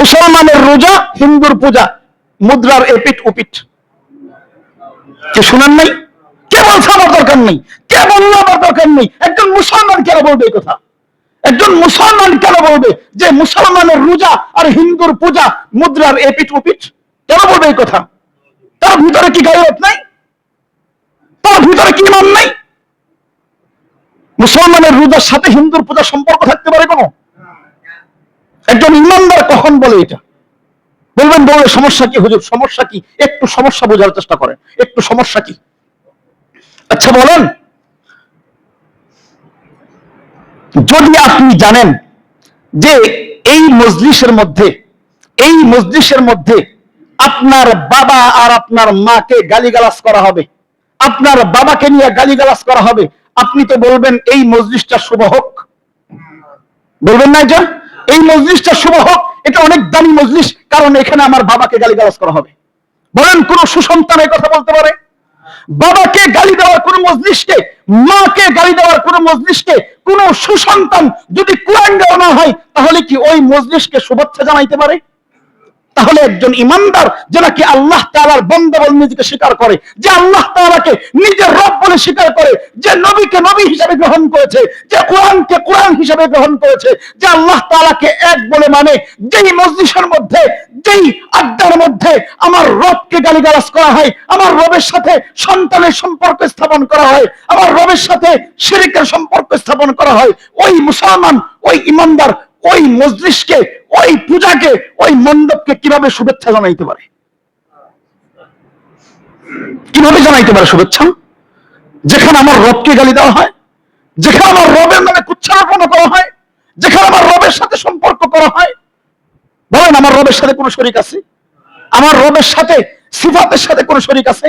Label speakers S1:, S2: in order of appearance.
S1: মুসলমানের রোজা, হিন্দুর পূজা, মুদ্রার এপিট উপিট কে শুনেন নাই? কে বলছে আমার দরকার নেই? কে বলল আমার দরকার নেই? একজন মুসলমান কেন বলবে এই কথা? একজন মুসলমান কেন বলবে যে মুসলমানের রোজা আর হিন্দুর পূজা, মুদ্রার এপিট উপিট কেন বলবে এই কথা? তার ভিতরে কি গায়ত নাই? তার ভিতরে কি মান নাই? মুসলমানের রোজার সাথে হিন্দুর পূজা সম্পর্ক থাকতে পারে কোনো? একজন ইমানদার কখন বলে এটা? বলবেন বলে সমস্যা কি হুজুর? সমস্যা কি? একটু সমস্যা বোঝার চেষ্টা করেন। একটু সমস্যা কি? আচ্ছা বলেন। যদি আপনি জানেন যে এই মজলিসের মধ্যে, এই মজলিসের মধ্যে আপনার বাবা আর আপনার মাকে গালিগালাজ করা হবে, আপনার বাবাকে নিয়ে গালিগালাজ করা হবে, আপনি তো বলবেন এই মজলিসটা শুভ হোক। বলবেন না এটা? এই মজলিসটা শুভ হোক, এটা অনেক দামি মজলিস, কারণ এখানে আমার বাবাকে গালিগালাজ করা হবে। বলেন, কোন সুসন্তান এই কথা বলতে পারে? বাবাকে গালি দেওয়ার কোন মজলিসকে, মাকে গালি দেওয়ার কোন মজলিসকে, কোন সুসন্তান যদি কোরআন না হয়, তাহলে কি ওই মজলিসকে শুভেচ্ছা জানাইতে পারে? তাহলে একজন ইমানদার যে নাকি আল্লাহ তাআলার বান্দা বলে নিজেকে স্বীকার করে, যে আল্লাহ তাআলাকে নিজের রব বলে স্বীকার করে, যে নবীকে নবী হিসেবে গ্রহণ করেছে, যে কোরআনকে কোরআন হিসেবে গ্রহণ করেছে, যে আল্লাহ তাআলাকে এক বলে মানে যেই মজলিসের মধ্যে, যেই আড্ডার মধ্যে আমার রবকে গালিগালাজ করা হয়, আমার রবের সাথে সন্তানের সম্পর্ক স্থাপন করা হয়, আমার রবের সাথে শিরিকের সম্পর্ক স্থাপন করা হয়, ওই মুসলমান, ওই ইমানদার ওই মজলিসকে ওই পূজাকে, ওই মণ্ডপকে কীভাবে শুভেচ্ছা জানাইতে পারে? কীভাবে জানাইতে পারে শুভেচ্ছা? যেখানে আমার রবকে গালি দেওয়া হয়, যেখানে আমার রবের নামে কুচ্ছারোপণ করা হয়, যেখানে আমার রবের সাথে সম্পর্ক করা হয়। বলেন, আমার রবের সাথে কোনো শরিক আছে? আমার রবের সাথে, সিফাতের সাথে কোনো শরিক আছে?